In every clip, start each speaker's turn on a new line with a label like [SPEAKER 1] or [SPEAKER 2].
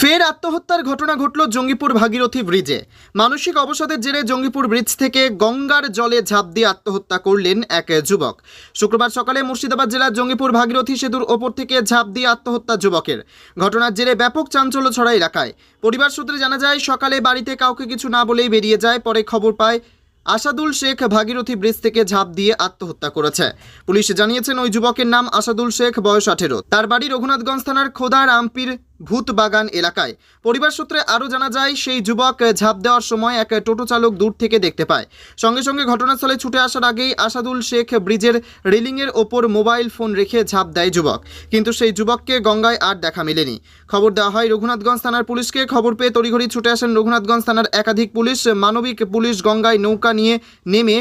[SPEAKER 1] ফের আত্মহত্যার ঘটনা ঘটল জঙ্গিপুর ভাগীরথী ব্রিজে। মানসিক অবসাদের জেরে জঙ্গিপুর ব্রিজ থেকে গঙ্গার জলে ঝাঁপ দিয়ে আত্মহত্যা করলেন এক যুবক। শুক্রবার সকালে মুর্শিদাবাদ জেলার জঙ্গিপুর ভাগীরথী সেতুর ওপর থেকে ঝাঁপ দিয়ে আত্মহত্যা যুবকের। ঘটনার জেরে ব্যাপক চাঞ্চল্য ছড়া এলাকায়। পরিবার সূত্রে জানা যায়, সকালে বাড়িতে কাউকে কিছু না বলেই বেরিয়ে যায়, পরে খবর পায়, আসাদুল শেখ ভাগীরথী ব্রিজ থেকে ঝাঁপ দিয়ে আত্মহত্যা করেছে। পুলিশ জানিয়েছেন, ওই যুবকের নাম আসাদুল শেখ, বয়স আঠেরো। তার বাড়ি রঘুনাথগঞ্জ থানার খোদা রামপির ভূত বাগান এলাকায়। পরিবার সূত্রে আরও জানা যায়, সেই যুবক ঝাঁপ দেওয়ার সময় এক টোটো চালক দূর থেকে দেখতে পায়। সঙ্গে সঙ্গে ঘটনাস্থলে ছুটে আসার আগেই আসাদুল শেখ ব্রিজের রেলিংয়ের ওপর মোবাইল ফোন রেখে ঝাঁপ দেয় যুবক। কিন্তু সেই যুবককে গঙ্গায় আর দেখা মেলেনি। খবর দেওয়া হয়, রঘুনাথগঞ্জ থানার পুলিশকে খবর পেয়ে তড়িঘড়ি ছুটে আসেন রঘুনাথগঞ্জ থানার একাধিক পুলিশ। মানবিক পুলিশ গঙ্গায় নৌকা নিয়ে নেমে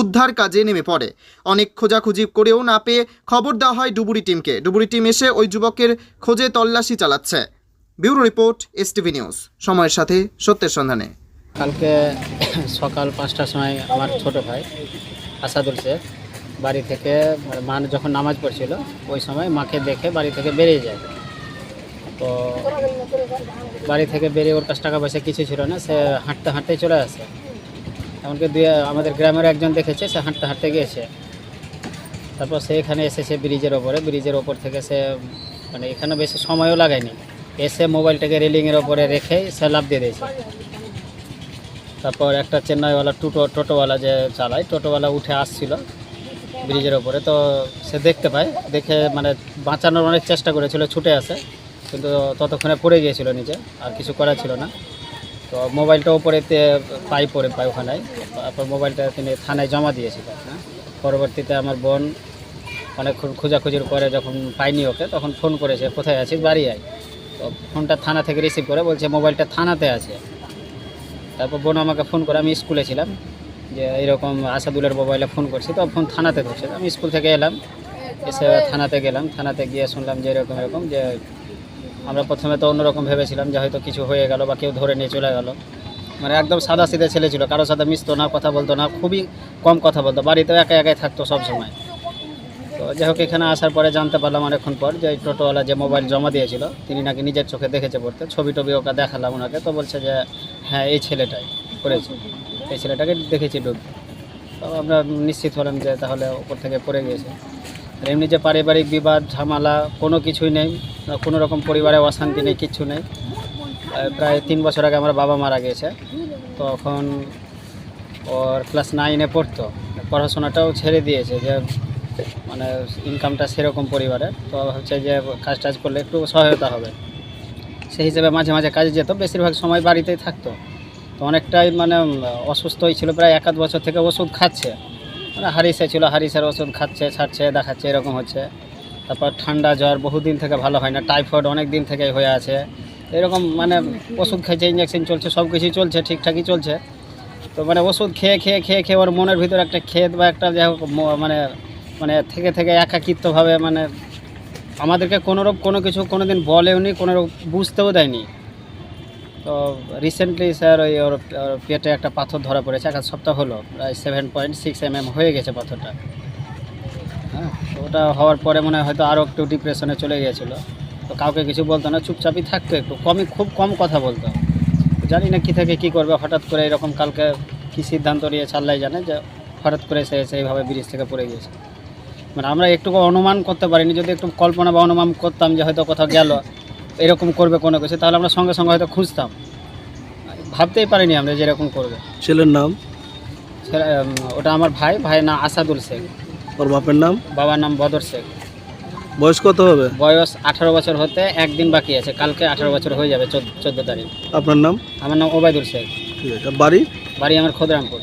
[SPEAKER 1] উদ্ধার কাজে নেমে পড়ে। অনেক খোঁজাখুঁজি করেও না পেয়ে খবর দেওয়া হয় ডুবুরি টিমকে। ডুবুরি টিম এসে ওই যুবকের খোঁজে তল্লাশি চালাচ্ছে। Bureau report, STV news. সময়ের সাথে সত্যের সন্ধানে।
[SPEAKER 2] কালকে সকাল পাঁচটার সময় আমার ছোট ভাই, আসাদুল শেখ, বাড়ি থেকে মা যখন নামাজ পড়ছিল, ওই সময় মাকে দেখে বাড়ি থেকে বেরিয়ে যায়। তো বাড়ি থেকে বেরিয়ে ওর কাছে টাকা পয়সা কিছু ছিল না, সে হাঁটতে হাঁটতে চলে আসে। এমনকি দুই আমাদের গ্রামের একজন দেখেছে, সে হাঁটতে হাঁটতে গিয়েছে। তারপর সে এখানে এসেছে ব্রিজের ওপরে ব্রিজের ওপর থেকে সে মানে এখানে বেশি সময়ও লাগায়নি এসে মোবাইলটাকে রেলিংয়ের ওপরে রেখে সে লাভ দিয়ে দিয়েছে। তারপর একটা চেন্নাইওয়ালা টোটো টোটোওয়ালা যে চালায়, টোটোওয়ালা উঠে আসছিল ব্রিজের ওপরে। তো সে দেখতে পায়, দেখে মানে বাঁচানোর অনেক চেষ্টা করেছিল, ছুটে আসে। কিন্তু ততক্ষণে পড়ে গিয়েছিল নিচে, আর কিছু করার ছিল না। তো মোবাইলটা ওপরে পাই পড়ে পাই ওখানে তারপর মোবাইলটা তিনি থানায় জমা দিয়েছিলেন হ্যাঁ পরবর্তীতে আমার বোন অনেকক্ষণ খোঁজাখুঁজির পরে যখন পাইনি ওকে, তখন ফোন করেছে, কোথায় আছিস? বাড়ি আয়। তো ফোনটা থানা থেকে রিসিভ করে বলছে, মোবাইলটা থানাতে আছে। তারপর বোন আমাকে ফোন করে, আমি স্কুলে ছিলাম। যে এইরকম আসাদুলের মোবাইলে ফোন করছি, তো ফোন থানাতে ধরছে। আমি স্কুল থেকে এলাম, এসে থানাতে গেলাম। থানাতে গিয়ে শুনলাম যে এরকম এরকম যে আমরা প্রথমে তো অন্যরকম ভেবেছিলাম যে হয়তো কিছু হয়ে গেল বা কেউ ধরে নিয়ে চলে গেল। মানে একদম সাদা সিধে ছেলে ছিল কারোর সাথে মিশতো না, কথা বলতো না, খুবই কম কথা বলতো বাড়িতে একা একাই থাকতো সব সময় তো যাই হোক, এখানে আসার পরে জানতে পারলাম অনেকক্ষণ পর যে টোটোওয়ালা যে মোবাইল জমা দিয়েছিল, তিনি নাকি নিজের চোখে দেখেছে পড়তে, ছবি টবি ওকে দেখালাম ওনাকে, তো বলছে যে হ্যাঁ এই ছেলেটাই করেছে, এই ছেলেটাকে দেখেছি ডুবতে তো আমরা নিশ্চিত হলাম যে তাহলে ওপর থেকে পড়ে গিয়েছে। এমনি যে পারিবারিক বিবাদ, ঝামেলা, কোনো কিছুই নেই। কোনো রকম পরিবারে অশান্তি নেই, কিচ্ছু নেই। প্রায় তিন বছর আগে আমার বাবা মারা গিয়েছে। তখন ওর ক্লাস নাইনে পড়তো। পড়াশোনাটাও ছেড়ে দিয়েছে যে মানে ইনকামটা সেরকম পরিবারের। তো হচ্ছে যে, কাজ টাজ করলে একটু সহায়তা হবে। সেই হিসেবে মাঝে মাঝে কাজে যেত। বেশিরভাগ সময় বাড়িতেই থাকতো। তো অনেকটাই মানে অসুস্থই ছিল। প্রায় এক আধ বছর থেকে ওষুধ খাচ্ছে। মানে হারিসে ছিল হারিসের ওষুধ খাচ্ছে, ছাড়ছে, দেখাচ্ছে, এরকম হচ্ছে। তারপর ঠান্ডা জ্বর বহুদিন থেকে ভালো হয় না, টাইফয়েড অনেক দিন থেকেই হয়ে আছে। এরকম মানে ওষুধ খাইছে ইঞ্জেকশন চলছে, সব কিছুই চলছে, ঠিকঠাকই চলছে। তো মানে ওষুধ খেয়ে খেয়ে খেয়ে খেয়ে ওর মনের ভিতরে একটা খেদ বা একটা যাই হোক মানে মানে থেকে থেকে একাকিত্বভাবে মানে আমাদেরকে কোনোরূপ কোনো কিছু কোনো দিন বলেও নি কোনো বুঝতেও দেয়নি। তো রিসেন্টলি স্যার ওই ওর পেটে একটা পাথর ধরা পড়েছে এক সপ্তাহ হলো, প্রায় seven point six M M হয়ে গেছে পাথরটা। হ্যাঁ ওটা হওয়ার পরে মনে হয়তো আরও একটু ডিপ্রেশনে চলে গিয়েছিল। তো কাউকে কিছু বলতো না, চুপচাপই থাকতো একটু, কমই খুব কম কথা বলতো। জানি না কী থেকে কী করবে, হঠাৎ করে এরকম কালকে কী সিদ্ধান্ত নিয়ে ছাড়লাই জানে, যে হঠাৎ করে সে সেইভাবে ব্রিজ থেকে পড়ে গিয়েছে। মানে আমরা একটু অনুমান করতে পারিনি, যদি একটু কল্পনা বা অনুমান করতাম যে হয়তো কোথাও গেল এরকম করবে কোনো কিছু তাহলে আমরা সঙ্গে সঙ্গে হয়তো খুঁজতাম। ভাবতেই পারিনি আমরা যে এরকম করবে।
[SPEAKER 3] ছেলের নাম?
[SPEAKER 2] ছেলে, ওটা আমার ভাই ভাই না আসাদুল শেখ।
[SPEAKER 3] ওর বাপের নাম?
[SPEAKER 2] বাবার নাম বদর শেখ।
[SPEAKER 3] বয়স কত হবে?
[SPEAKER 2] বয়স আঠারো বছর হতে একদিন বাকি আছে কালকে আঠারো বছর হয়ে যাবে চোদ্দ তারিখ।
[SPEAKER 3] আপনার নাম?
[SPEAKER 2] আমার নাম ওবায়দুল শেখ।
[SPEAKER 3] ঠিক আছে বাড়ি?
[SPEAKER 2] বাড়ি আমার খোদরামপুর।